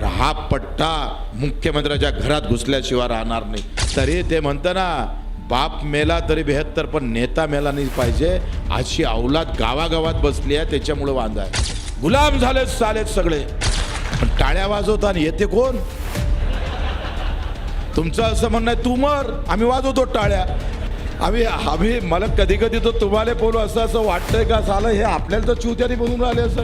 तर हा पट्टा मुख्यमंत्र्याच्या घरात घुसल्याशिवाय राहणार नाही. तरी ते म्हणतं ना बाप मेला तरी बेहत्तर पण नेता मेला नाही पाहिजे. अशी अवलाद गावागावात बसली आहे त्याच्यामुळे वांदा आहे. गुलाम झाले चालेत सगळे. पण टाळ्या आणि येते कोण? तुमचं असं म्हणणं आहे तू मर आम्ही वाजवतो टाळ्या. आम्ही आम्ही मला कधी कधी तो तुम्हाला बोलू असं असं वाटतंय का झालं हे आपल्याला तर चुत्याने बनून राहिले असं.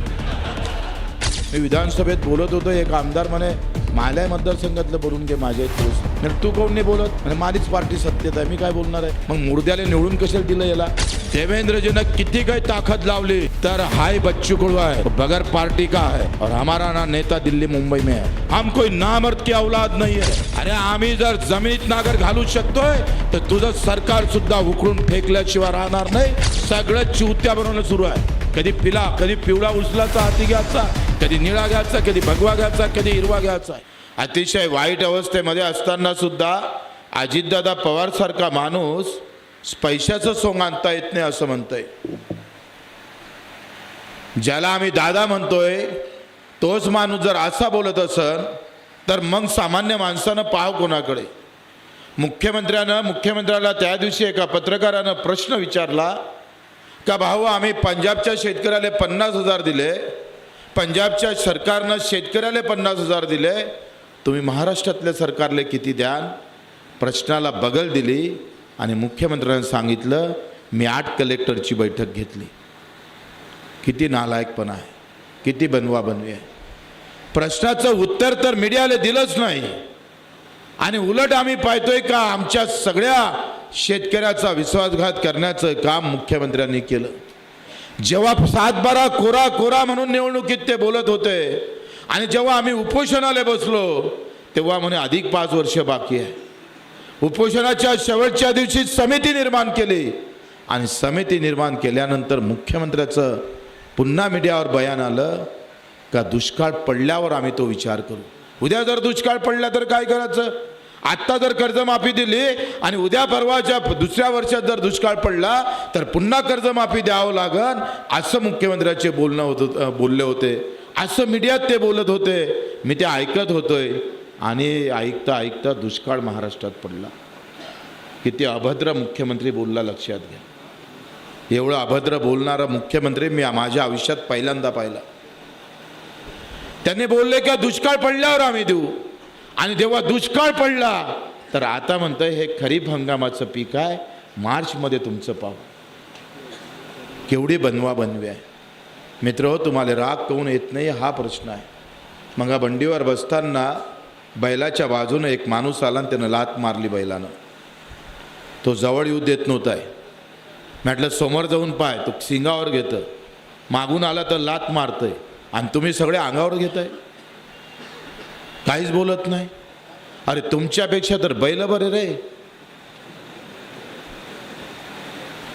मी विधानसभेत बोलत होतो एक आमदार म्हणे माल्या मतदारसंघातलं बोलून घे माझे तोच म्हणजे तू कोण नाही बोलत? म्हणजे माझीच पार्टी सत्तेत आहे मी काय बोलणार आहे? मग मुर्द्याला निवडून कशाला दिलं याला? देवेंद्रजीनं किती काही ताकद लावली तर हाय बच्चू कडू है बगैर पार्टी का है और हमारा ना नेता दिल्ली मुंबई में है। हम कोई नामर्द की औलाद नाही आहे अरे आम्ही जर जमिनीत नागर घालू शकतोय तर तुझं सरकार सुद्धा उकळून फेकल्याशिवाय राहणार नाही. सगळं चिवत्या बनवणं सुरू आहे. कधी पिला कधी पिवळा उचलाचा हाती घ्यायचा. कधी निळा घ्यायचा कधी भगवा घ्यायचा कधी हिरवा घ्यायचा अतिशय वाईट अवस्थेमध्ये असताना सुद्धा अजितदादा पवार सारखा माणूस पैशाचं सोंग आणता येत नाही असं म्हणतोय. ज्याला आम्ही दादा म्हणतोय तोच माणूस जर असा बोलत असन तर मग सामान्य माणसानं पाव कोणाकडे? मुख्यमंत्र्यानं मुख्यमंत्र्याला त्या दिवशी एका पत्रकारानं प्रश्न विचारला का भाऊ आम्ही पंजाबच्या शेतकऱ्याला पन्नास हजार दिले पंजाबच्या सरकारनं शेतकऱ्याला पन्नास हजार दिले. तुम्ही महाराष्ट्रातल्या सरकारला किती द्याल? प्रश्नाला बगल दिली आणि मुख्यमंत्र्यांनी सांगितलं मी आठ कलेक्टरची बैठक घेतली. किती नालायकपणा आहे. किती बनवा बनवी आहे. प्रश्नाचं उत्तर तर मीडियाला दिलंच नाही. आणि उलट आम्ही पाहतोय का आमच्या सगळ्या शेतकऱ्याचा विश्वासघात करण्याचं काम मुख्यमंत्र्यांनी केलं. जेव्हा सातबारा कोरा कोरा म्हणून निवडणुकीत ते बोलत होते आणि जेव्हा आम्ही उपोषणाला बसलो तेव्हा म्हणे अधिक पाच वर्ष बाकी आहे. उपोषणाच्या शेवटच्या दिवशी समिती निर्माण केली. आणि समिती निर्माण केल्यानंतर मुख्यमंत्र्याचं पुन्हा मीडियावर बयान आलं का दुष्काळ पडल्यावर आम्ही तो विचार करू. उद्या जर दुष्काळ पडला तर काय करायचं? आत्ता जर कर्जमाफी दिली आणि उद्या परवाच्या दुसऱ्या वर्षात जर दुष्काळ पडला तर पुन्हा कर्जमाफी द्यावं लागन असं मुख्यमंत्र्याचे बोलणं होत बोलले होते. असं मीडियात ते बोलत होते. मी ते ऐकत होतोय. आणि ऐकता ऐकता दुष्काळ महाराष्ट्रात पडला. किती अभद्र मुख्यमंत्री बोलला लक्षात घ्या. एवढं अभद्र बोलणारा मुख्यमंत्री मी माझ्या आयुष्यात पहिल्यांदा पाहिला. त्यांनी बोलले की दुष्काळ पडल्यावर आम्ही देऊ. आणि जेव्हा दुष्काळ पडला तर आता म्हणतंय हे खरीप हंगामाचं पीक आहे मार्चमध्ये तुमचं पाव केवढी बनवा बनवी आहे. मित्र हो तुम्हाला राग काऊन येत नाही हा प्रश्न आहे. मग बंडीवर बसताना बैलाच्या बाजूनं एक माणूस आला आणि त्यानं लात मारली बैलानं. तो जवळ येऊ देत नव्हता आहे. म्हटलं समोर जाऊन पाय तो सिंगावर घेतं. मागून आला तर लात मारतंय. आणि तुम्ही सगळे अंगावर घेताय. काहीच बोलत नाही. अरे तुमच्यापेक्षा तर बैल बरे रे.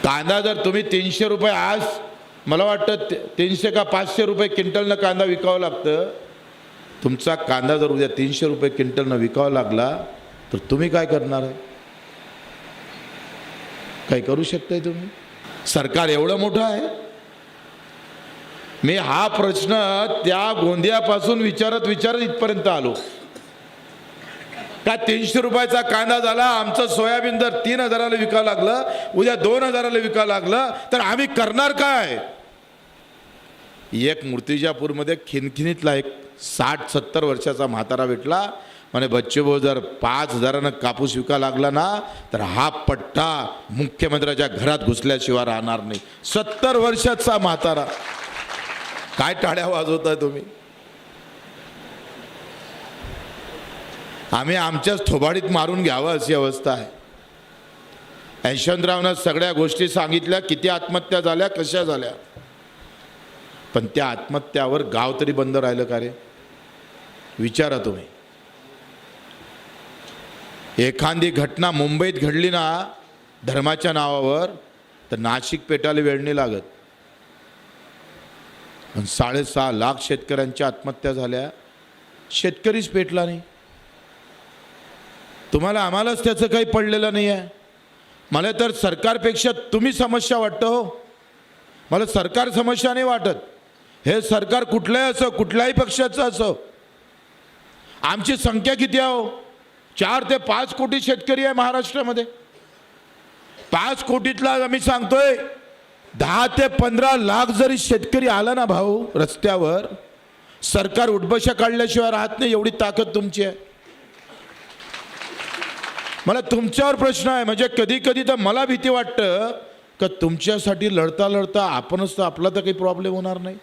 कांदा जर तुम्ही तीनशे रुपये आज मला वाटतं ते- तीनशे का पाचशे रुपये क्विंटलनं कांदा विकावं लागतं. तुमचा कांदा जर उद्या तीनशे रुपये क्विंटलनं विकावा लागला तर तुम्ही काय करणार? आहे काही करू शकताय तुम्ही? सरकार एवढं मोठं आहे? मी हा प्रश्न त्या गोंदियापासून विचारत विचारत इथपर्यंत आलो. का तीनशे रुपयाचा कांदा झाला आमचं सोयाबीन जर तीन हजाराला विकावं लागलं उद्या दोन हजाराला विकावं लागलं तर आम्ही करणार काय? एक मूर्तिजापूरमध्ये खिनखिनीतला एक साठ सत्तर वर्षाचा म्हातारा भेटला. म्हणे बच्चूभाऊ जर पाच हजारानं कापूस विका लागला ना तर हा पट्टा मुख्यमंत्र्याच्या घरात घुसल्याशिवाय राहणार नाही. सत्तर वर्षाचा म्हातारा. काय टाळ्या वाजवताय तुम्ही? आम्ही आमच्याच थोबाडीत मारून घ्यावं अशी अवस्था आहे. यशवंतरावनं सगळ्या गोष्टी सांगितल्या किती आत्महत्या झाल्या कशा झाल्या? पण त्या आत्महत्यावर गाव तरी बंद राहिलं का रे? विचारा तुम्ही. एखादी घटना मुंबईत घडली ना धर्माच्या नावावर तर नाशिक पेटाला वेळ नाही लागत. पण साडेसहा लाख शेतकऱ्यांच्या आत्महत्या झाल्या. शेतकरीच पेटला नाही. तुम्हाला आम्हालाच त्याचं काही पडलेलं नाही आहे मला तर सरकारपेक्षा तुम्ही समस्या वाटतं हो. मला सरकार समस्या नाही वाटत. हे सरकार कुठलंही असो कुठल्याही पक्षाचं असो. आमची संख्या किती आहे हो? चार ते पाच कोटी शेतकरी आहे महाराष्ट्रामध्ये. पाच कोटीतला आम्ही सांगतोय दहा ते पंधरा लाख जरी शेतकरी आला ना भाऊ रस्त्यावर सरकार उठबशा काढल्याशिवाय राहत नाही एवढी ताकद तुमची आहे. मला तुमच्यावर प्रश्न आहे म्हणजे कधी कधी तर मला भीती वाटतं का तुमच्यासाठी लढता लढता आपणच तर आपला तर काही प्रॉब्लेम होणार नाही.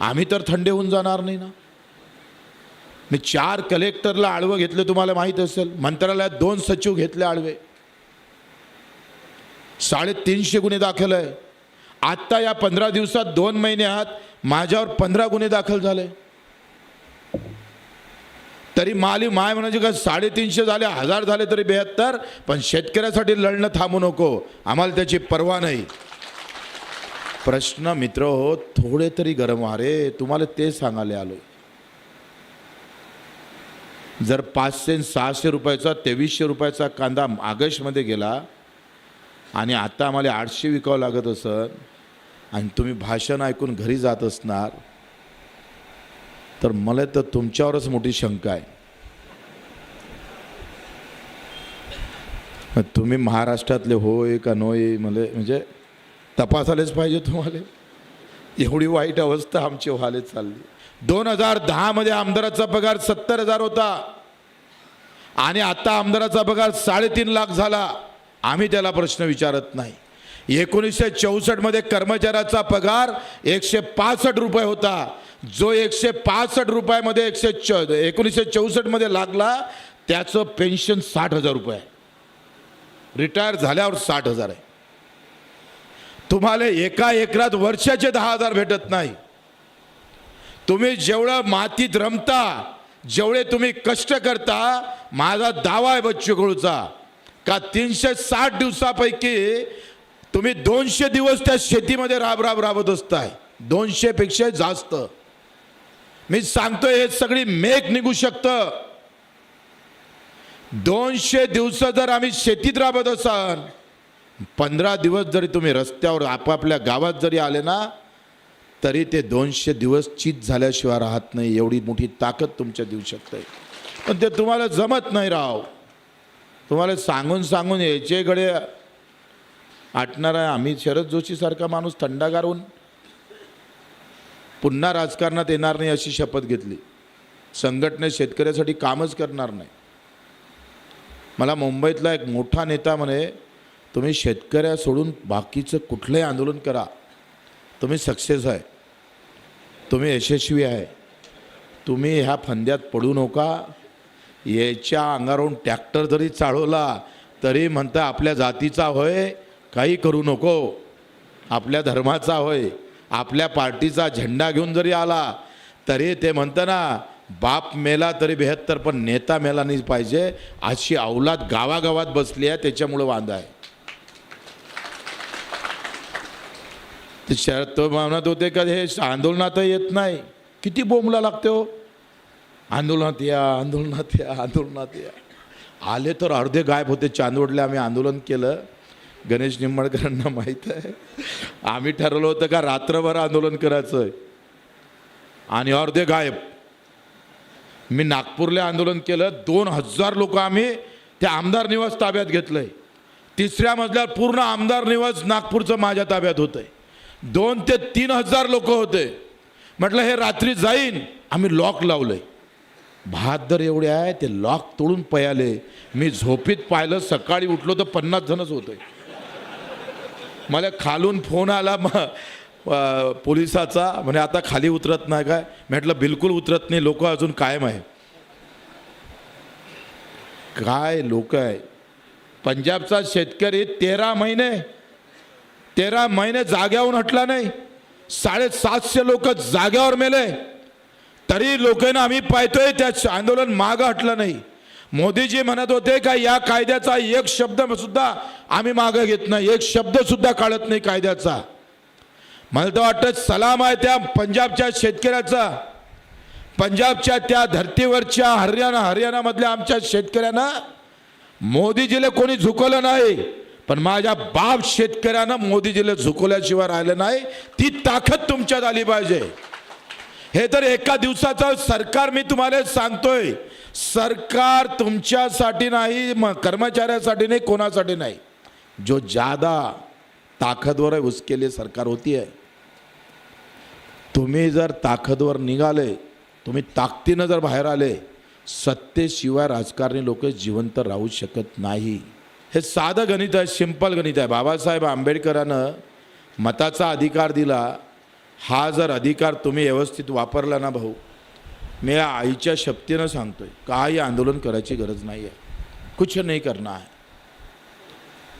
आम्ही तर थंडे होऊन जाणार नाही ना. मी चार कलेक्टरला आडवं घेतलं तुम्हाला माहीत असेल. मंत्रालयात दोन सचिव घेतले आडवे साडेतीनशे गुन्हे दाखल आहे. आत्ता या पंधरा दिवसात दोन महिन्यात माझ्यावर पंधरा गुन्हे दाखल झाले. तरी माली माय म्हणायचे का साडेतीनशे झाले हजार झाले तरी बेहत्तर पण शेतकऱ्यासाठी लढणं थांबू नको आम्हाला त्याची पर्वा नाही. प्रश्न मित्र हो थोडे तरी गरम अरे रे तुम्हाला ते सांगायला आलो जर पाचशे सहाशे रुपयाचा तेवीसशे रुपयाचा कांदा ऑगस्टमध्ये गेला आणि आता आम्हाला आठशे विकावं लागत असत आणि तुम्ही भाषण ऐकून घरी जात असणार तर मला तर तुमच्यावरच मोठी शंका आहे. तुम्ही महाराष्ट्रातले होय का नोय मला म्हणजे तपासायलाच पाहिजे तुम्हाला. एवढी वाईट अवस्था आमची व्हायला चालली. दोन हजार दहामध्ये आमदाराचा पगार सत्तर हजार होता. आणि आता आमदाराचा पगार साडेतीन लाख झाला. आम्ही त्याला प्रश्न विचारत नाही. एकोणीसशे चौसष्टमध्ये कर्मचाऱ्याचा पगार एकशे पासष्ट रुपये होता. जो एकशे पासष्ट रुपयामध्ये एकशे च एकोणीसशे चौसष्टमध्ये लागला त्याचं पेन्शन साठ हजार रुपये रिटायर झाल्यावर साठ हजार आहे. तुम्हाला एका एकरात वर्षाचे दहा हजार भेटत नाही. तुम्ही जेवढं मातीत रमता जेवढे तुम्ही कष्ट करता माझा दावा आहे बच्चू कडूचा का तीनशे साठ दिवसापैकी तुम्ही दोनशे दिवस त्या शेतीमध्ये राब राब राबत असताय. दोनशेपेक्षा जास्त. मी सांगतोय हे सगळी मेघ निघू शकतं. दोनशे दिवस जर आम्ही शेतीत राबत असाल पंधरा दिवस जरी तुम्ही रस्त्यावर आपापल्या गावात जरी आले ना तरी ते दोनशे दिवस चित झाल्याशिवाय राहत नाही. एवढी मोठी ताकद तुमच्या देऊ शकते. पण ते तुम्हाला जमत नाही राव. तुम्हाला सांगून सांगून याचेकडे आटणार आहे आम्ही शरद जोशीसारखा माणूस थंडागार होऊन पुन्हा राजकारणात येणार नाही अशी शपथ घेतली. संघटनेत शेतकऱ्यासाठी कामच करणार नाही. मला मुंबईतला एक मोठा नेता म्हणे तुम्ही शेतकऱ्या सोडून बाकीचं कुठलंही आंदोलन करा. तुम्ही सक्सेस आहे. तुम्ही यशस्वी आहे. तुम्ही ह्या फंद्यात पडू नका. याच्या अंगावरून ट्रॅक्टर जरी चालवला तरी म्हणता आपल्या जातीचा होय काही करू नको. आपल्या धर्माचा होय आपल्या पार्टीचा झेंडा घेऊन जरी आला तरी ते म्हणतं ना बाप मेला तरी बेहत्तर पण नेता मेला नाही पाहिजे. अशी अवलाद गावागावात बसली आहे त्याच्यामुळं वांदा आहे. ते शरद तो म्हणत होते का हे आंदोलनात येत नाही. किती बोंबला लागते हो. आंदोलनात या आंदोलनात या आंदोलनात या. आले तर अर्धे गायब होते चांदवडले आम्ही आंदोलन केलं. गणेश निंबाळकरांना माहीत आहे. आम्ही ठरवलं होतं का रात्रभर आंदोलन करायचं आहे आणि अर्धे गायब. मी नागपूरला आंदोलन केलं दोन हजार लोक आम्ही त्या आमदार निवास ताब्यात घेतलंय. तिसऱ्या मजल्यावर पूर्ण आमदार निवास नागपूरचं माझ्या ताब्यात होतंय. दोन ते तीन हजार लोक होते. म्हटलं हे रात्री जाईन. आम्ही लॉक लावलंय. बहादर एवढे आहे ते लॉक तोडून पयाले. मी झोपीत पाहिलं सकाळी उठलो तर पन्नास जणच होते मला खालून फोन आला मग पोलिसाचा म्हणजे आता खाली उतरत नाही काय? म्हटलं बिलकुल उतरत नाही लोक अजून कायम आहे. काय लोक आहे? पंजाबचा शेतकरी तेरा महिने तेरा महिने जाग्यावरून हटला नाही. साडेसातशे लोक जाग्यावर मेले. तरी लोकांना आम्ही पाहतोय त्या आंदोलन मागं हटलं नाही. मोदीजी म्हणत होते का या कायद्याचा एक शब्द सुद्धा आम्ही मागं घेत नाही. एक शब्द सुद्धा काढत नाही कायद्याचा. मला तर वाटतं सलाम आहे त्या पंजाबच्या शेतकऱ्याचा. पंजाबच्या त्या धर्तीवरच्या हरियाणा हरियाणामधल्या आमच्या शेतकऱ्यांना मोदीजीला कोणी झुकवलं नाही. पण माझ्या बाप शेतकऱ्यानं मोदीजीला झुकवल्याशिवाय राहिलं नाही. ती ताकद तुमच्यात आली पाहिजे. हे तर एका दिवसाचं सरकार मी तुम्हाला सांगतोय. सरकार तुमच्यासाठी नाही म कर्मचाऱ्यासाठी नाही कोणासाठी नाही. जो ज्यादा ताकदवर आहे उसके लिए सरकार होती आहे तुम्ही जर ताकदवर निघाले तुम्ही ताकदीनं जर बाहेर आले सत्तेशिवाय राजकारणी लोक जिवंत राहू शकत नाही. हे साधं गणित आहे सिंपल गणित आहे. बाबासाहेब आंबेडकरानं मताचा अधिकार दिला. हा जर अधिकार तुम्ही व्यवस्थित वापरला ना भाऊ मी या आईच्या शक्तीनं सांगतोय काही आंदोलन करायची गरज नाही आहे कुछ नाही करणार. आहे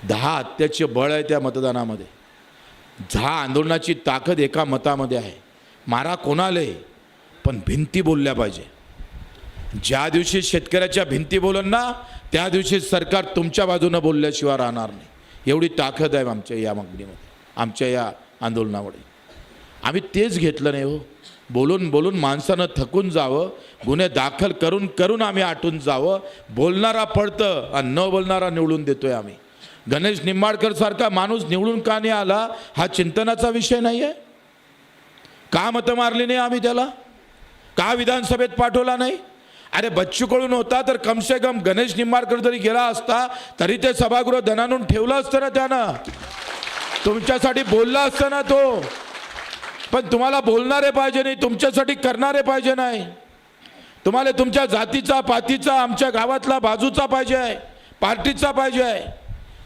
दहा हत्याचे बळ आहे त्या मतदानामध्ये. दहा आंदोलनाची ताकद एका मतामध्ये आहे. मारा कोणाले? पण भिंती बोलल्या पाहिजे. ज्या दिवशी शेतकऱ्याच्या भिंती बोलन ना त्या दिवशी सरकार तुमच्या बाजूनं बोलल्याशिवाय राहणार नाही. एवढी ताकद आहे आमच्या या मागणीमध्ये आमच्या या आंदोलनामुळे आम्ही तेच घेतलं नाही हो. बोलून बोलून माणसानं थकून जावं गुन्हे दाखल करून करून आम्ही आटून जावं. बोलणारा पडतं आणि न बोलणारा निवडून देतोय आम्ही. गणेश निंबाडकर सारखा माणूस निवडून का नाही आला हा चिंतनाचा विषय नाही आहे का मतं मारली नाही आम्ही त्याला? का विधानसभेत पाठवला नाही? अरे बच्चू कळून होता तर कमसे कम गणेश निंबाडकर जरी गेला असता तरी ते सभागृह धनानून ठेवलं असतं ना त्यानं. तुमच्यासाठी बोलला असता ना तो. पण तुम्हाला बोलणारे पाहिजे नाही तुमच्यासाठी करणारे पाहिजे नाही. तुम्हाला तुमच्या जातीचा पातीचा आमच्या गावातला बाजूचा पाहिजे आहे पार्टीचा पाहिजे आहे.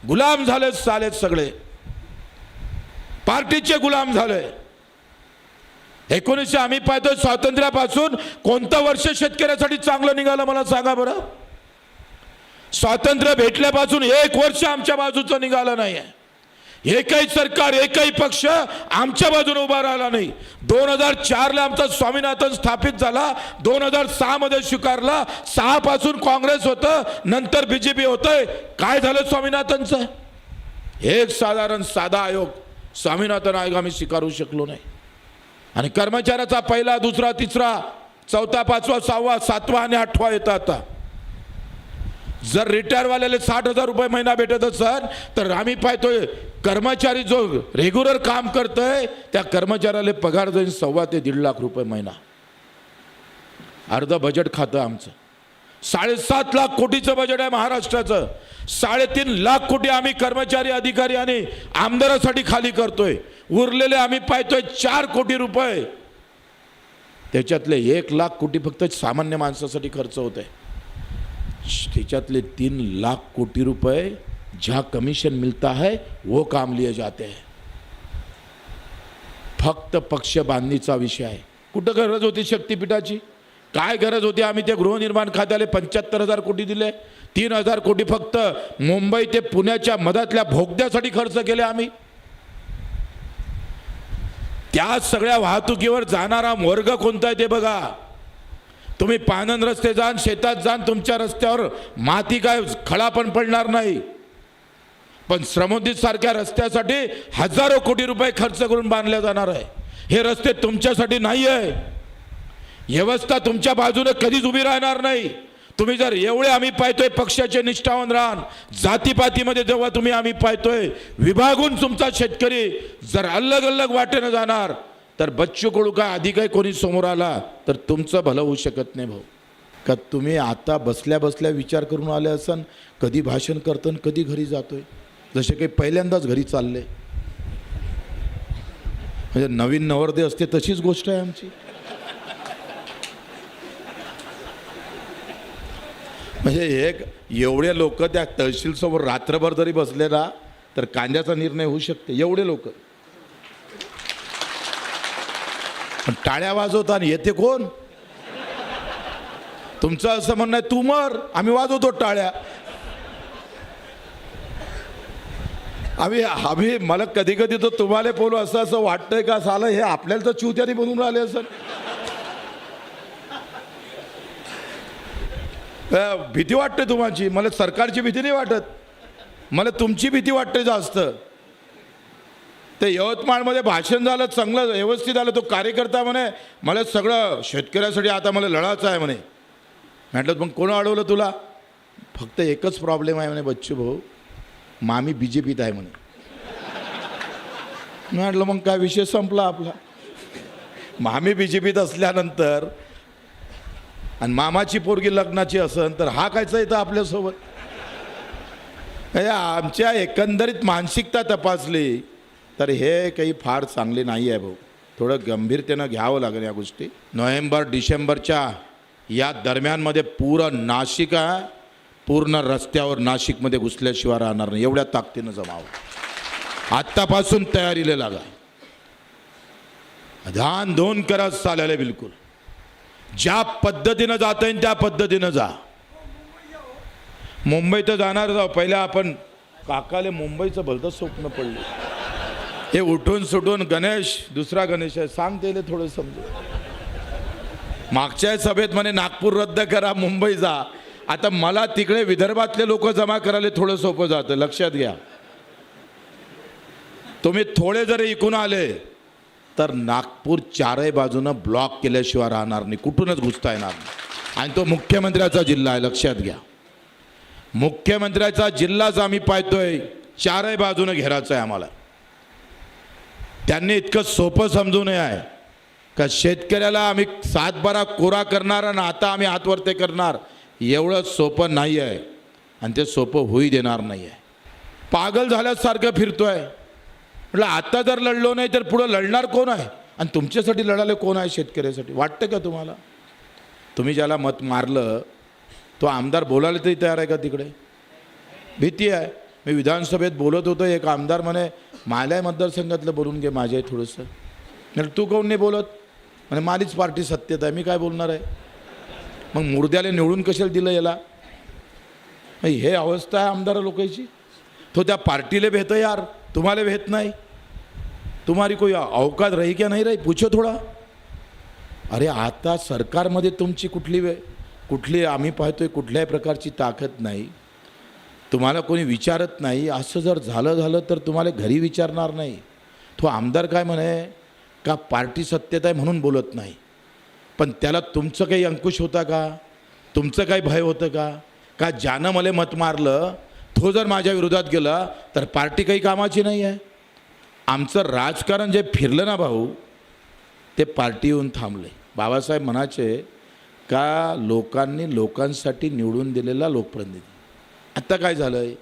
गुलाम झाले चालेत सगळे. पार्टीचे गुलाम झाले. एकोणीसशे आम्ही पाहतो स्वातंत्र्यापासून कोणतं वर्ष शेतकऱ्यासाठी चांगलं निघालं मला सांगा बरं. स्वातंत्र्य भेटल्यापासून एक वर्ष आमच्या बाजूचं निघालं नाही आहे एकही सरकार एकही पक्ष आमच्या बाजूने उभा राहिला नाही. दोन हजार चारला आमचा स्वामीनाथन स्थापित झाला. दोन हजार सहामध्ये स्वीकारला. सहापासून काँग्रेस होतं नंतर बी जे पी होतंय. काय झालं स्वामीनाथनचं? एक साधारण साधा आयोग स्वामीनाथन आयोग आम्ही स्वीकारू शकलो नाही. आणि कर्मचाऱ्याचा पहिला दुसरा तिसरा चौथा पाचवा सहावा सातवा आणि आठवा येता आता. जर रिटायरवाल्याला साठ हजार रुपये महिना भेटत असेल तर आम्ही पाहतोय कर्मचारी जो रेग्युलर काम करतोय त्या कर्मचाऱ्याला पगार जाईल सव्वा ते दीड लाख रुपये महिना. अर्ध बजेट खातं आमचं. साडेसात लाख कोटीचं बजेट आहे महाराष्ट्राचं. साडेतीन लाख कोटी आम्ही कर्मचारी अधिकारी आणि आमदारासाठी खाली करतोय. उरलेले आम्ही पाहतोय चार कोटी रुपये. त्याच्यातले एक लाख कोटी फक्त सामान्य माणसासाठी खर्च होत आहे त्याच्यातले तीन लाख कोटी रुपए जहाँ कमीशन मिलता है वो काम लिए जाते हैं. फक्त पक्ष बांधणीचा विषय आहे. कुठं गरज होती शक्तीपीठाची? काय गरज होती? आम्ही त्या गृहनिर्माण खात्याला पंच्याहत्तर हजार कोटी दिले. तीन हजार कोटी फक्त मुंबई ते पुण्याच्या मधातल्या भोगद्यासाठी खर्च केले आम्ही. त्या सगळ्या वाहतुकीवर जाणारा वर्ग कोणता आहे ते बघा. तुम्ही पानन रस्ते जाण शेतात जाण तुमच्या रस्त्यावर माती काय खळा पण पडणार नाही. पण श्रमोदित सारख्या रस्त्यासाठी हजारो कोटी रुपये खर्च करून बांधले जाणार आहे. हे रस्ते तुमच्यासाठी नाही आहे. व्यवस्था तुमच्या बाजूने कधीच उभी राहणार नाही. तुम्ही जर एवढे आम्ही पाहतोय पक्षाचे निष्ठावन राहण जातीपातीमध्ये जेव्हा तुम्ही आम्ही पाहतोय विभागून तुमचा शेतकरी जर अलग अलग वाटेनं जाणार तर बच्चू कडू आधी काही कोणी समोर आला तर तुमचं भलं होऊ शकत नाही भाऊ. का तुम्ही आता बसल्या बसल्या विचार करून आले असन कधी भाषण करतो कधी घरी जातोय? जसे काही पहिल्यांदाच घरी चालले. म्हणजे नवीन नवरदे असते तशीच गोष्ट आहे आमची. म्हणजे एक एवढे लोक त्या तहसीलसमोर रात्रभर जरी बसले ना तर कांद्याचा निर्णय होऊ शकते एवढे लोक. पण टाळ्या वाजवता आणि येते कोण? तुमचं असं म्हणणं आहे तू मर आम्ही वाजवतो टाळ्या. आम्ही आम्ही मला कधी कधी तर तुम्हाला बोलू असं असं वाटतंय का सालं हे आपल्याला तर चिवत्याने बनवून राहिले असं भीती वाटते तुम्हाची मला सरकारची भीती नाही वाटत. मला तुमची भीती वाटते जास्त. ते यवतमाळमध्ये भाषण झालं चांगलं व्यवस्थित झालं तो कार्यकर्ता म्हणे मला सगळं शेतकऱ्यासाठी आता मला लढायचं आहे म्हणे. म्हटलं मग कोण अडवलं तुला? फक्त एकच प्रॉब्लेम आहे म्हणे बच्चू भाऊ. मामी बी जे पीत आहे म्हणे. मी म्हटलं मग काय विषय संपला आपला? मामी बी जे पीत असल्यानंतर आणि मामाची पोरगी लग्नाची असन तर हा कायचा येतं आपल्यासोबत. आमच्या एकंदरीत मानसिकता तपासली तर हे काही फार चांगले नाही आहे भाऊ. थोडं गंभीरतेनं घ्यावं लागेल या गोष्टी. नोव्हेंबर डिसेंबरच्या या दरम्यानमध्ये पुरं नाशिक आहे. पूर्ण रस्त्यावर नाशिकमध्ये घुसल्याशिवाय राहणार नाही. एवढ्या ताकदीनं जमावं. आत्तापासून तयारीला लागा. ध्यान दोन करत चालले बिलकुल. ज्या पद्धतीनं जाता येईल त्या पद्धतीनं जा. मुंबईत जाणार जाऊ. पहिल्या आपण काकाले मुंबईचं भलतं स्वप्न पडलं. हे उठून सुटून गणेश दुसरा गणेश आहे. सांग त्याला थोडं समजू मागच्या सभेत म्हणे नागपूर रद्द करा मुंबई जा. आता मला तिकडे विदर्भातले लोक जमा करायला थोडं सोपं जातं. लक्षात घ्या. तुम्ही थोडे जरी इकून आले तर नागपूर चारही बाजूनं ब्लॉक केल्याशिवाय राहणार नाही. कुठूनच घुसता येणार नाही. आणि तो मुख्यमंत्र्याचा जिल्हा आहे. लक्षात घ्या. मुख्यमंत्र्याचा जिल्हाच आम्ही पाहतोय. चारही बाजूनं घेरायचं आहे आम्हाला. त्यांनी इतकं सोपं समजू नये आहे. का शेतकऱ्याला आम्ही सातबारा कोरा करणार आणि आता आम्ही हातवरते करणार एवढं सोपं नाही आहे. आणि ते सोपं होई देणार नाही आहे. पागल झाल्यासारखं फिरतोय. म्हटलं आता जर लढलो नाही तर पुढं लढणार कोण आहे? आणि तुमच्यासाठी लढायला कोण आहे शेतकऱ्यासाठी? वाटतं का तुम्हाला? तुम्ही ज्याला मत मारलं तो आमदार बोलायला तरी तयार आहे का तिकडे? भीती आहे. मी विधानसभेत बोलत होतो एक आमदार म्हणे माझ्या मतदारसंघातलं बोलून घे माझ्या थोडंसं. नाही तू काऊन नाही बोलत? म्हणजे माझीच पार्टी सत्तेत आहे मी काय बोलणार आहे? मग मुर्द्याला निवडून कशाला दिलं याला? हे अवस्था आहे आमदार लोकांची. तो त्या पार्टीला भेट यार तुम्हाला भेट नाही. तुम्हारी कोई अवकात रही क्या नाही राही? पूछो थोडा. अरे आता सरकारमध्ये तुमची कुठली वे कुठली आम्ही पाहतोय कुठल्याही प्रकारची ताकद नाही. तुम्हाला कोणी विचारत नाही असं जर झालं झालं तर तुम्हाला घरी विचारणार नाही. तो आमदार काय म्हणे का पार्टी सत्तेत आहे म्हणून बोलत नाही? पण त्याला तुमचं काही अंकुश होता का? तुमचं काही भय होतं का? का ज्यानं मला मत मारलं तो जर माझ्या विरोधात गेला तर पार्टी काही कामाची नाही आहे? आमचं राजकारण जे फिरलं ना भाऊ ते पार्टी येऊन थांबले बाबासाहेब म्हणाचे का लोकांनी लोकांसाठी निवडून दिलेला लोकप्रतिनिधी? आता काय झालं आहे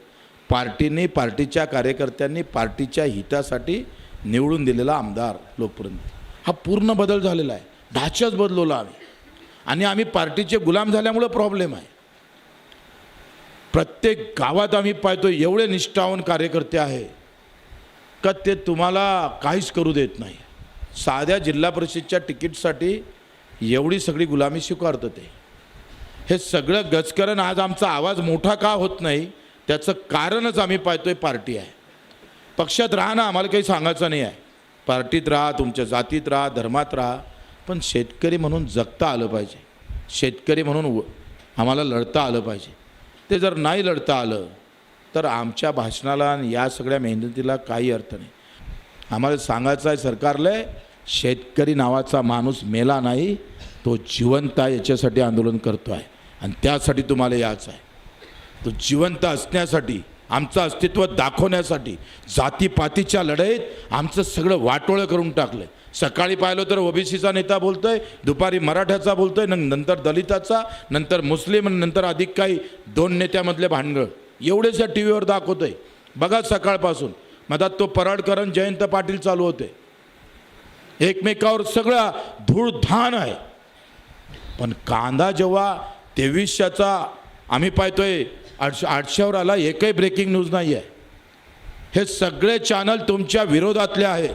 पार्टीने पार्टीच्या कार्यकर्त्यांनी पार्टीच्या हितासाठी निवडून दिलेला आमदार लोकप्रतिनिधी. हा पूर्ण बदल झालेला आहे. ढाचाच बदलवला आम्ही. आणि आम्ही पार्टीचे गुलाम झाल्यामुळं प्रॉब्लेम आहे. प्रत्येक गावात आम्ही पाहतो एवढे निष्ठावान कार्यकर्ते आहे का ते तुम्हाला काहीच करू देत नाही. साध्या जिल्हा परिषदच्या तिकीटसाठी एवढी सगळी गुलामी स्वीकारतं ते. हे सगळं गजकरण आज आमचा आवाज मोठा का होत नाही त्याचं कारणच आम्ही पाहतोय पार्टी आहे. पक्षात राहा ना आम्हाला काही सांगायचं नाही आहे. पार्टीत राहा तुमच्या जातीत राहा धर्मात राहा पण शेतकरी म्हणून जगता आलं पाहिजे. शेतकरी म्हणून व- आम्हाला लढता आलं पाहिजे. ते जर नाही लढता आलं तर आमच्या भाषणाला आणि या सगळ्या मेहनतीला काही अर्थ नाही. आम्हाला सांगायचं आहे सरकारला शेतकरी नावाचा माणूस मेला नाही तो जिवंत आहे याच्यासाठी आंदोलन करतो आहे आणि त्यासाठी तुम्हाला यायचं आहे. तो जिवंत असण्यासाठी आमचं अस्तित्व दाखवण्यासाठी जातीपातीच्या लढाईत आमचं सगळं वाटोळं करून टाकलं सकाळी पाहिलं तर ओबीसीचा नेता बोलतोय दुपारी मराठ्याचा बोलतोय न नंतर दलिताचा नंतर मुस्लिम नंतर अधिक काही दोन नेत्यामधले भांडगळ एवढेच या टी व्हीवर दाखवतोय. बघा सकाळपासून. मधात तो पराडकरण जयंत पाटील चालू होते. एकमेकावर सगळा धूळधान आहे. पण कांदा जेव्हा तेवीसशेचा आम्ही पाहतोय आठशे आठशेवर आला एकही ब्रेकिंग न्यूज नाही आहे हे सगळे चॅनल तुमच्या विरोधातले आहे.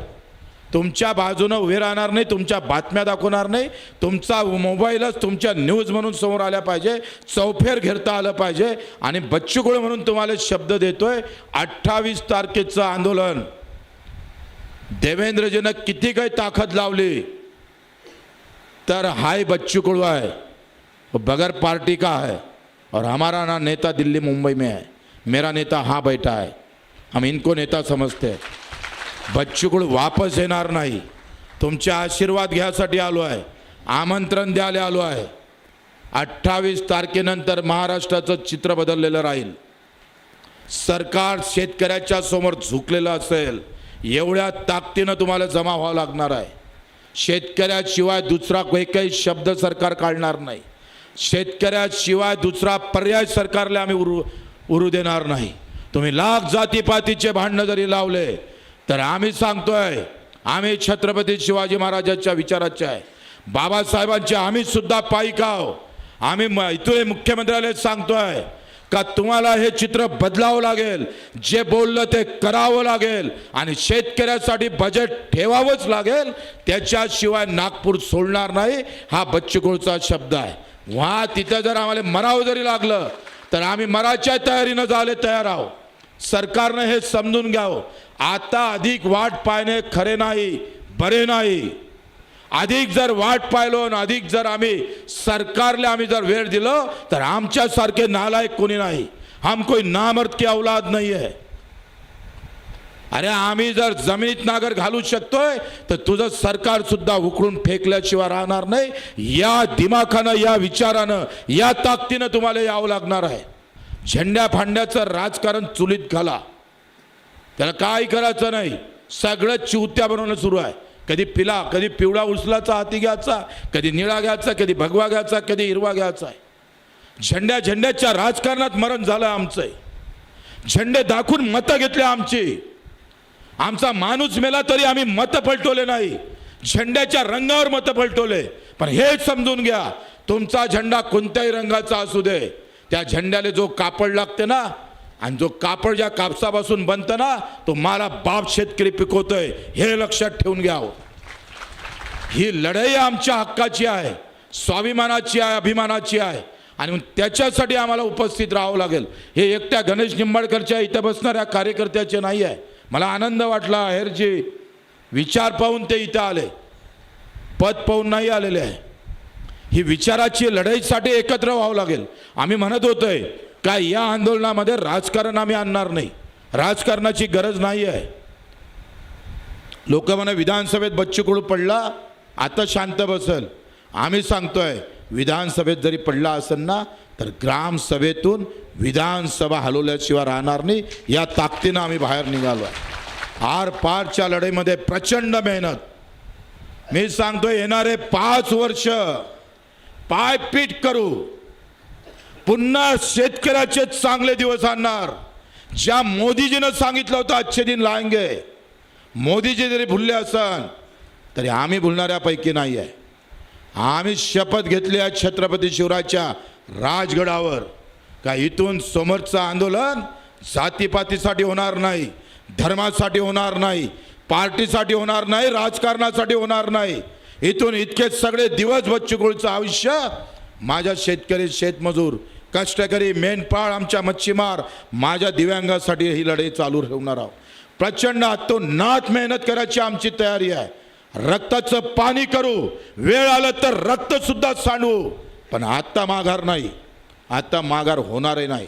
तुमच्या बाजूनं उभे राहणार नाही तुमच्या बातम्या दाखवणार नाही तुमचा मोबाईलच तुमच्या न्यूज म्हणून समोर आल्या पाहिजे चौफेर घेरता आलं पाहिजे आणि बच्चूकुळ म्हणून तुम्हाला शब्द देतोय अठ्ठावीस तारखेचं आंदोलन. देवेंद्रजीनं किती काही ताकद लावली. तर हाय बच्चू कुड़ू है वो बगैर पार्टी का है और हमारा ना नेता दिल्ली मुंबई में है. मेरा नेता हाँ बैठा है. हम इनको नेता समजते हैं. वापस येणार नाही. तुमचे आशीर्वाद घ्यासाठी आलो आहे. आमंत्रण द्यायला आलो आहे. अठ्ठावीस तारखेनंतर महाराष्ट्राचं चित्र बदललेलं राहील. सरकार शेतकऱ्याच्या समोर झुकलेलं असेल. एवढ्या ताकदीनं तुम्हाला जमा व्हावं लागणार आहे. शेतकऱ्याशिवाय दुसरा काही शब्द सरकार काढणार नाही. शेतकऱ्याशिवाय दुसरा पर्याय सरकारला आम्ही उरू उरू देणार नाही. तुम्ही लाख जातीपातीचे भांडणं जरी लावले तर आम्ही सांगतोय आम्ही छत्रपती शिवाजी महाराजांच्या विचाराचे आहे. बाबासाहेबांचे आम्हीसुद्धा पायी पाईक हो? आम्ही म- इथून मुख्यमंत्र्याला सांगतोय का तुम्हाला हे चित्र बदलावं लागेल? जे बोललं ते करावं लागेल. आणि शेतकऱ्यासाठी बजेट ठेवावंच लागेल. त्याच्याशिवाय नागपूर सोडणार नाही. हा बच्चूकुळचा शब्द आहे. व्हा तिथं जर आम्हाला मरावं जरी लागलं तर आम्ही मराच्या तयारीनं झाले तयार आहोत. सरकारनं हे समजून घ्यावं. आता अधिक वाट पाहणे खरे नाही बरे नाही. अधिक जर वाट पाहिलो आणि अधिक जर आम्ही सरकारला आम्ही जर वेळ दिलो तर आमच्यासारखे नालायक कोणी नाही. हम कोई नामर्द की औलाद नाही आहे. अरे आम्ही जर जमिनीत नागर घालू शकतोय तर तुझं सरकार सुद्धा उकळून फेकल्याशिवाय राहणार नाही. या दिमाखानं या विचारानं या ताकदीनं तुम्हाला यावं लागणार आहे. झेंड्या फांड्याचं राजकारण चुलीत घाला. त्याला काय करायचं नाही? सगळं चिवत्या बनवणं सुरू आहे. कधी पिला कधी पिवळा उचलाचा हाती घ्यायचा कधी निळा घ्यायचा कधी भगवा घ्यायचा कधी हिरवा घ्यायचा आहे. झेंड्या झेंड्याच्या राजकारणात मरण झालं आमचं झेंडे दाखवून मतं घेतले आमची. आमचा माणूस मेला तरी आम्ही मतं पलटवले नाही. झेंड्याच्या रंगावर मतं पलटवले पण हे समजून घ्या तुमचा झेंडा कोणत्याही रंगाचा असू दे. त्या झेंड्याला जो कापड लागते ना आणि जो कापड ज्या कापसापासून बनतं ना तो मला बाप शेतकरी पिकवतोय. हे लक्षात ठेवून घ्यावं हो. ही. लढाई आमच्या हक्काची आहे स्वाभिमानाची आहे अभिमानाची आहे. आणि त्याच्यासाठी आम्हाला उपस्थित राहावं लागेल. हे एकट्या गणेश निंबाळकरच्या इथं बसणाऱ्या कार्यकर्त्याचे नाही आहे. मला आनंद वाटला अहेरजी. विचार पाहून ते इथं आले. पद पाहून नाही आलेले आहे. ही विचाराची लढाईसाठी एकत्र व्हावं लागेल. आम्ही म्हणत होतोय का या आंदोलनामध्ये राजकारण आम्ही आणणार नाही. राजकारणाची गरज नाही आहे. लोक म्हणा विधानसभेत बच्चू कडू पडला आता शांत बसल. आम्ही सांगतोय विधानसभेत जरी पडला असेल ना तर ग्रामसभेतून विधानसभा हलवल्याशिवाय राहणार नाही. या ताकदीनं आम्ही बाहेर निघालो आहे. आर पारच्या लढाईमध्ये प्रचंड मेहनत. मी सांगतोय येणारे पाच वर्ष पायपीट करू. पुन्हा शेतकऱ्याचे चांगले दिवस आणणार. ज्या मोदीजीनं सांगितलं होतं अच्छे दिन लाएंगे मोदीजी जरी भुलले असन तरी आम्ही भुलणाऱ्यापैकी नाही आहे आम्ही शपथ घेतली आहे छत्रपती शिवराजच्या राजगडावर. का इथून समोरचं आंदोलन जातीपातीसाठी होणार नाही धर्मासाठी होणार नाही पार्टीसाठी होणार नाही राजकारणासाठी होणार नाही. इथून इतके सगळे दिवस बच्चूकुळचं आयुष्य माझ्या शेतकरी शेतमजूर कष्टकरी मेंढपाळ आमच्या मच्छीमार. माझ्या दिव्यांगासाठी ही लढाई चालू ठेवणार आहोत. प्रचंड तो नाथ मेहनत करायची आमची तयारी आहे. रक्ताचं पाणी करू. वेळ आलं तर रक्तसुद्धा सांडू. पण आत्ता माघार नाही. आत्ता माघार होणारही नाही.